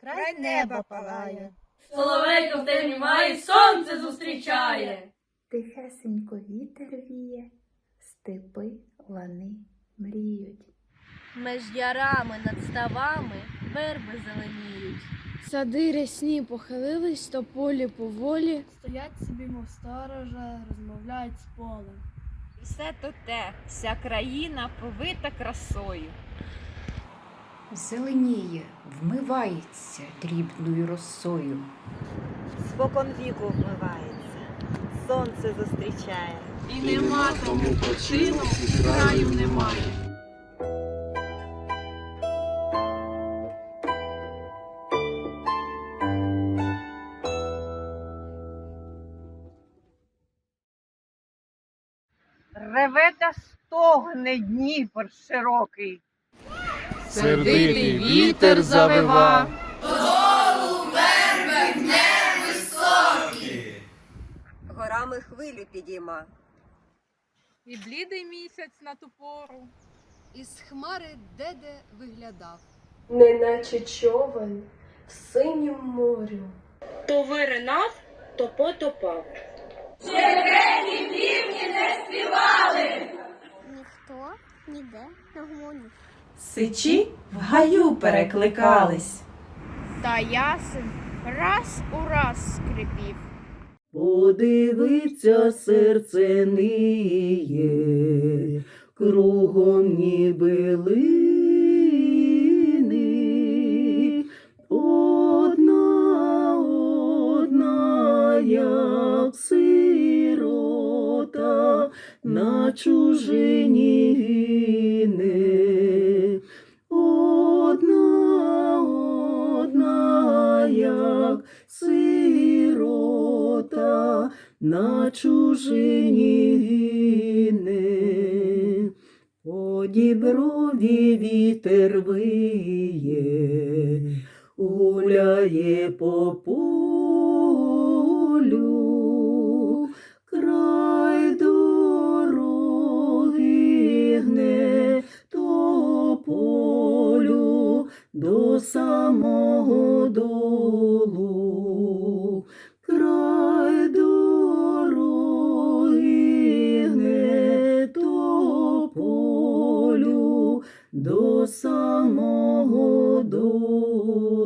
край неба палає. Соловейко в темі має, сонце зустрічає. Тихесенько вітер віє, степи лани мріють. Меж ярами над ставами верби зеленіють. Сади рясні похилились, то полі поволі. Стоять собі, мов сторожа, розмовляють з полем. Все то те, вся країна повита красою. Зеленіє, вмивається дрібною росою. спокон віку вмивається, сонце зустрічає. І нема тому почину, краю немає. Реве та стогне Дніпр широкий. Сердитий вітер завива. Горами хвилю підійма. І блідий місяць на ту пору. Із хмари деде виглядав. Неначе човен в синім морю. То виринав, то потопав. Ніхто ніде не гомонів. Сичі в гаю перекликались. Та ясен раз у раз скрипів. Подивиться серце ниє, кругом ніби лини. Одна, одна, як сирота на чужині на чужині гине. По діброві вітер виє, гуляє по полю, край дороги гне тополю до самого долу. До самого долу.